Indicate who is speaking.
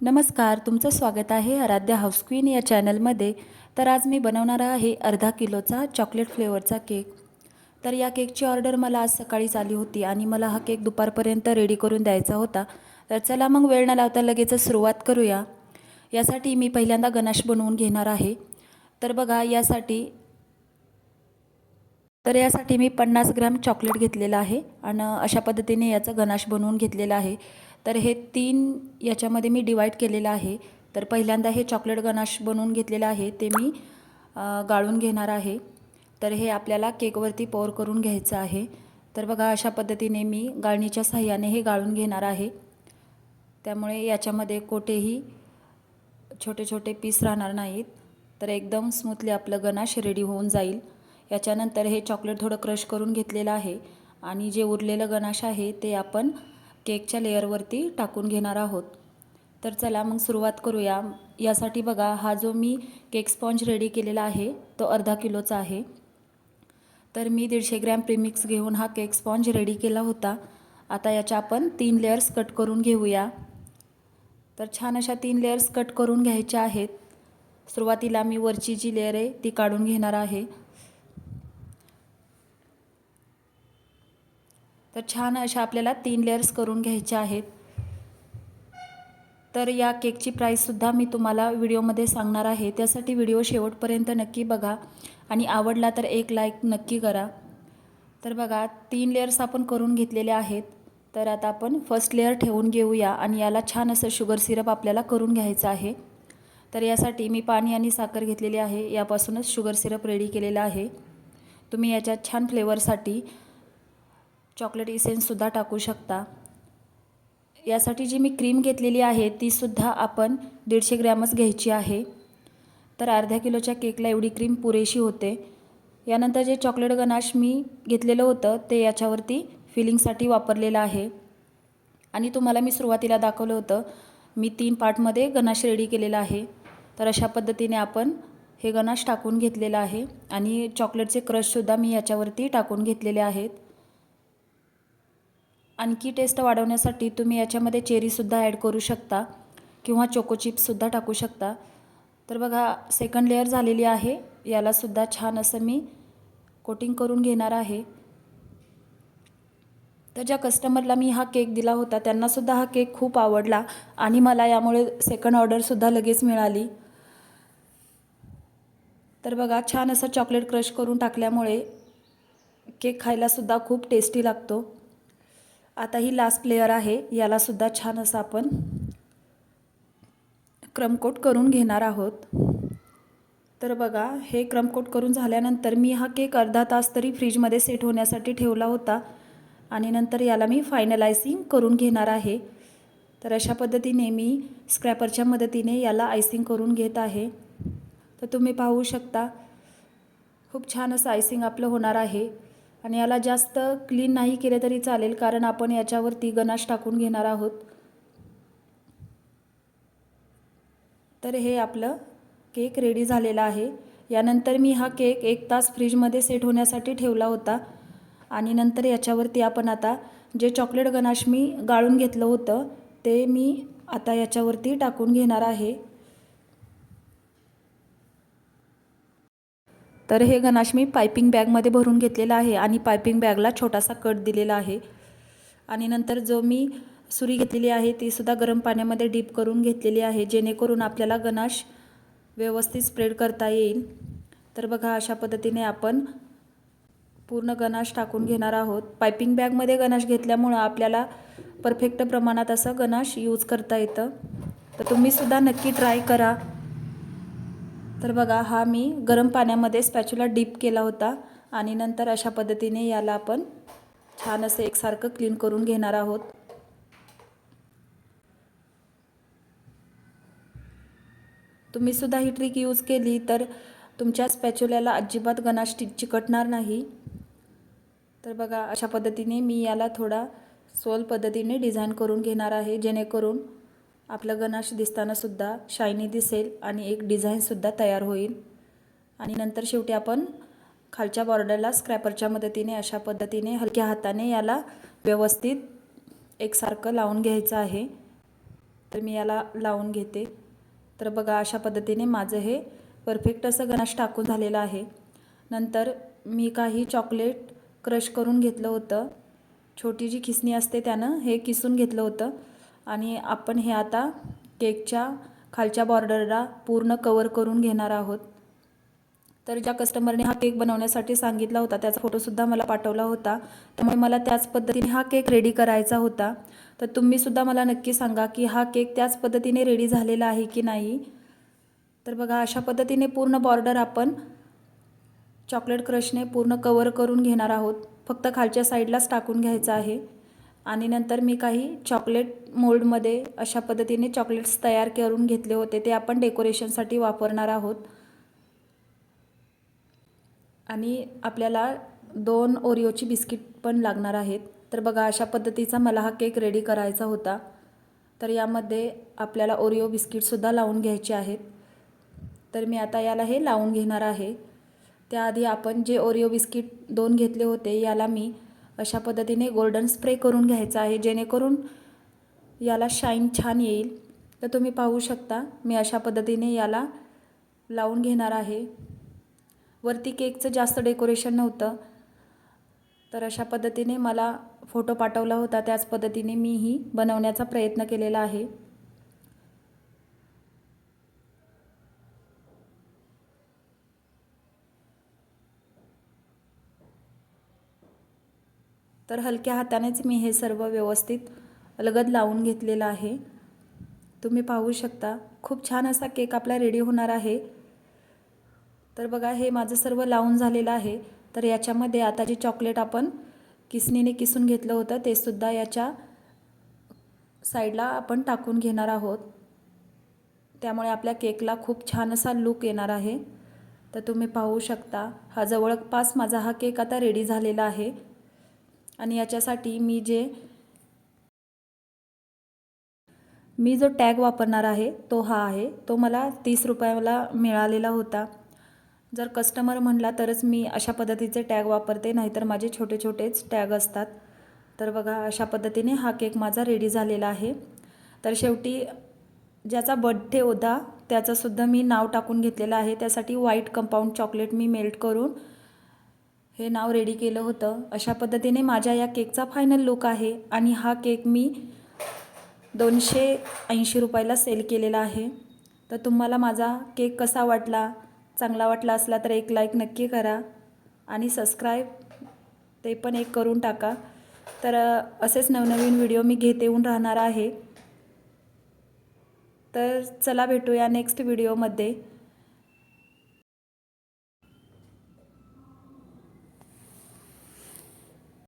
Speaker 1: नमस्कार तुमचं स्वागत आहे आराध्या हाऊस क्वीन या चॅनलमध्ये. तर आज मी बनवणार आहे अर्धा किलोचा चॉकलेट फ्लेवरचा केक. तर या केकची ऑर्डर मला आज सकाळीच आली होती आणि मला हा केक दुपारपर्यंत रेडी करून द्यायचा होता. तर चला मग वेळ न लावता लगेचच सुरुवात करूया. यासाठी मी पहिल्यांदा गनाश बनवून घेणार आहे. तर बघा यासाठी तर यासाठी मी पन्नास ग्रॅम चॉकलेट घेतलेलं आहे आणि अशा पद्धतीने याचं गनाश बनवून घेतलेला आहे. तर हे तीन याच्यामध्ये मी डिवाईड केलेलं आहे. तर पहिल्यांदा हे चॉकलेट गनाश बनवून घेतलेलं आहे. ते मी गाळून घेणार आहे. तर हे आपल्याला केकवरती पोर करून घ्यायचं आहे. तर बघा अशा पद्धतीने मी गाळणीच्या साह्याने हे गाळून घेणार आहे. त्यामुळे याच्यामध्ये कोठेही छोटे छोटे पीस राहणार नाहीत. तर एकदम स्मूथली आपलं गनाश रेडी होऊन जाईल. याच्यानंतर हे चॉकलेट थोडं क्रश करून घेतलेलं आहे. आणि जे उरलेलं गनाश आहे ते आपण केकच्या लेअरवरती टाकून घेणार आहोत. तर चला मग सुरुवात करूया. यासाठी बघा हा जो मी केक स्पॉन्ज रेडी केलेला आहे तो अर्धा किलोचा आहे. तर मी दीडशे ग्रॅम प्रीमिक्स घेऊन हा केक स्पॉन्ज रेडी केला होता. आता याच्या आपण तीन लेअर्स कट करून घेऊया. तर छान अशा तीन लेअर्स कट करून घ्यायच्या आहेत. सुरुवातीला मी वरची जी लेअर आहे ती काढून घेणार आहे. तर छान अशा आपल्याला तीन लेअर्स करून घ्यायच्या आहेत. तर या केकची प्राईससुद्धा मी तुम्हाला व्हिडिओमध्ये सांगणार आहे. त्यासाठी व्हिडिओ शेवटपर्यंत नक्की बघा. आणि आवडला तर एक लाईक नक्की करा. तर बघा तीन लेअर्स आपण करून घेतलेले आहेत. तर आता आपण फर्स्ट लेअर ठेवून घेऊया आणि याला छान असं शुगर सिरप आपल्याला करून घ्यायचं आहे. तर यासाठी मी पाणी आणि साखर घेतलेली आहे. यापासूनच शुगर सिरप रेडी केलेला आहे. तुम्ही याच्यात छान फ्लेवरसाठी चॉकलेट इसेन्ससुद्धा टाकू शकता. यासाठी जी मी क्रीम घेतलेली आहे तीसुद्धा आपण दीडशे ग्रॅमच घ्यायची आहे. तर अर्ध्या किलोच्या केकला एवढी क्रीम पुरेशी होते. यानंतर जे चॉकलेट गनाश मी घेतलेलं होतं ते याच्यावरती फिलिंगसाठी वापरलेलं आहे. आणि तुम्हाला मी सुरुवातीला दाखवलं होतं मी तीन पार्टमध्ये गनाश रेडी केलेला आहे. तर अशा पद्धतीने आपण हे गनाश टाकून घेतलेलं आहे. आणि चॉकलेटचे क्रशसुद्धा मी याच्यावरती टाकून घेतलेले आहेत. आणखी टेस्ट वाढवण्यासाठी तुम्ही याच्यामध्ये चेरीसुद्धा ॲड करू शकता किंवा चोको चिप्ससुद्धा टाकू शकता. तर बघा सेकंड लेअर झालेली आहे. यालासुद्धा छान असं मी कोटिंग करून घेणार आहे. तर ज्या कस्टमरला मी हा केक दिला होता त्यांनासुद्धा हा केक खूप आवडला आणि मला यामुळे सेकंड ऑर्डरसुद्धा लगेच मिळाली. तर बघा छान असं चॉकलेट क्रश करून टाकल्यामुळे केक खायलासुद्धा खूप टेस्टी लागतो. आता ही लास्ट लेअर आहे. यालासुद्धा छान असं आपण क्रमकोट करून घेणार आहोत. तर बघा हे क्रमकोट करून झाल्यानंतर मी हा केक अर्धा तास तरी फ्रीजमध्ये सेट होण्यासाठी ठेवला होता. आणि नंतर याला मी फायनलायसिंग करून घेणार आहे. तर अशा पद्धतीने मी स्क्रॅपरच्या मदतीने याला आयसिंग करून घेत आहे. तर तुम्ही पाहू शकता खूप छान असं आयसिंग आपलं होणार आहे. आणि याला जास्त क्लीन नाही केले तरी चालेल कारण आपण याच्यावरती गनाश टाकून घेणार आहोत. तर हे आपलं केक रेडी झालेला आहे. यानंतर मी हा केक एक तास फ्रीजमध्ये सेट होण्यासाठी ठेवला होता. आणि नंतर याच्यावरती आपण आता जे चॉकलेट गनाश मी गाळून घेतलं होतं ते मी आता याच्यावरती टाकून घेणार आहे. तर हे गणाश मी पायपिंग बॅगमध्ये भरून घेतलेलं आहे आणि पायपिंग बॅगला छोटासा कट दिलेला आहे. आणि नंतर जो मी सुरी घेतलेली आहे तीसुद्धा गरम पाण्यामध्ये डीप करून घेतलेली आहे जेणेकरून आपल्याला गणाश व्यवस्थित स्प्रेड करता येईल. तर बघा अशा पद्धतीने आपण पूर्ण गणाश टाकून घेणार आहोत. पायपिंग बॅगमध्ये गणाश घेतल्यामुळं आपल्याला परफेक्ट प्रमाणात असं गणाश यूज करता येतं. तर तुम्हीसुद्धा नक्की ट्राय करा. तर बघा हा मी गरम पाण्यामध्ये स्पॅच्युला डीप केला होता आणि नंतर अशा पद्धतीने याला आपण छान असं एकसारखं क्लीन करून घेणार आहोत. तुम्हीसुद्धा ही ट्रिक यूज केली तर तुमच्या स्पॅच्युल्याला अजिबात गणाश चिकटणार नाही. तर बघा अशा पद्धतीने मी याला थोडा सोल पद्धतीने डिझाईन करून घेणार आहे जेणेकरून आपलं गणाश दिसतानासुद्धा शायनी दिसेल आणि एक डिझाईनसुद्धा तयार होईल. आणि नंतर शेवटी आपण खालच्या बॉर्डरला स्क्रॅपरच्या मदतीने अशा पद्धतीने हलक्या हाताने याला व्यवस्थित एकसारखं लावून घ्यायचं आहे. तर मी याला लावून घेते. तर बघा अशा पद्धतीने माझं हे परफेक्ट असं गणाश टाकून झालेलं आहे. नंतर मी काही चॉकलेट क्रश करून घेतलं होतं. छोटी जी खिसणी असते त्यानं हे किसून घेतलं होतं. आणि आपण हे आता केकच्या खालच्या बॉर्डरला पूर्ण कवर करून घेणार आहोत. तर ज्या कस्टमरने हा केक बनवण्यासाठी सांगितला होता त्याचा फोटोसुद्धा मला पाठवला होता. त्यामुळे मला त्याच पद्धतीने हा केक रेडी करायचा होता. तर तुम्हीसुद्धा मला नक्की सांगा की हा केक त्याच पद्धतीने रेडी झालेला आहे की नाही? तर बघा अशा पद्धतीने पूर्ण बॉर्डर आपण चॉकलेट क्रशने पूर्ण कवर करून घेणार आहोत. फक्त खालच्या साईडलाच टाकून घ्यायचं आहे. आणि नंतर मी काही चॉकलेट मोल्डमध्ये अशा पद्धतीने चॉकलेट्स तयार करून घेतले होते. ते आपण डेकोरेशनसाठी वापरणार आहोत. आणि आपल्याला दोन ओरिओची बिस्किट पण लागणार आहेत. तर बघा अशा पद्धतीचा मला हा केक रेडी करायचा होता. तर यामध्ये आपल्याला ओरिओ बिस्किटसुद्धा लावून घ्यायचे आहेत. तर मी आता याला हे लावून घेणार आहे. त्याआधी आपण जे ओरिओ बिस्किट दोन घेतले होते याला मी अशा पद्धतीने गोल्डन स्प्रे करून घ्यायचा आहे जेणेकरून याला शाईन छान येईल. तर तुम्ही पाहू शकता मी अशा पद्धतीने याला लावून घेणार आहे. वरती केकचं जास्त डेकोरेशन नव्हतं. तर अशा पद्धतीने मला फोटो पाठवला होता त्याच पद्धतीने मीही बनवण्याचा प्रयत्न केलेला आहे. तर हलक्या हातानेच मी हे सर्व व्यवस्थित अलगद लावून घेतलेलं आहे. तुम्ही पाहू शकता खूप छान असा केक आपला रेडी होणार आहे. तर बघा हे माझं सर्व लावून झालेलं आहे. तर याच्यामध्ये आता जे चॉकलेट आपण किसनीने किसून घेतलं होतं ते सुद्धा याच्या साईडला आपण टाकून घेणार आहोत. त्यामुळे आपल्या केकला खूप छान असा लूक येणार आहे. तर तुम्ही पाहू शकता हा जवळपास माझा हा केक आता रेडी झालेला आहे. आणि याच्यासाठी मी जे मी जो टॅग वापरणार आहे तो हा आहे. तो मला तीस रुपयाला मिळालेला होता. जर कस्टमर म्हणला तरच मी अशा पद्धतीचे टॅग वापरते नाहीतर माझे छोटे छोटेच टॅग असतात. तर बघा अशा पद्धतीने हा केक माझा रेडी झालेला आहे. तर शेवटी ज्याचा बड्डे होता त्याचंसुद्धा मी नाव टाकून घेतलेलं आहे. त्यासाठी व्हाईट कंपाऊंड चॉकलेट मी मेल्ट करून हे नाव रेडी केलं होतं. अशा पद्धतीने माझ्या या केकचा फायनल लुक आहे आणि हा केक मी दोनशे ऐंशी रुपयाला सेल केलेला आहे. तर तुम्हाला माझा केक कसा वाटला चांगला वाटला असला तर एक लाईक नक्की करा आणि सबस्क्राईब ते पण एक करून टाका. तर असेच नवनवीन व्हिडिओ मी घेत येऊन राहणार आहे. तर चला भेटूया नेक्स्ट व्हिडिओमध्ये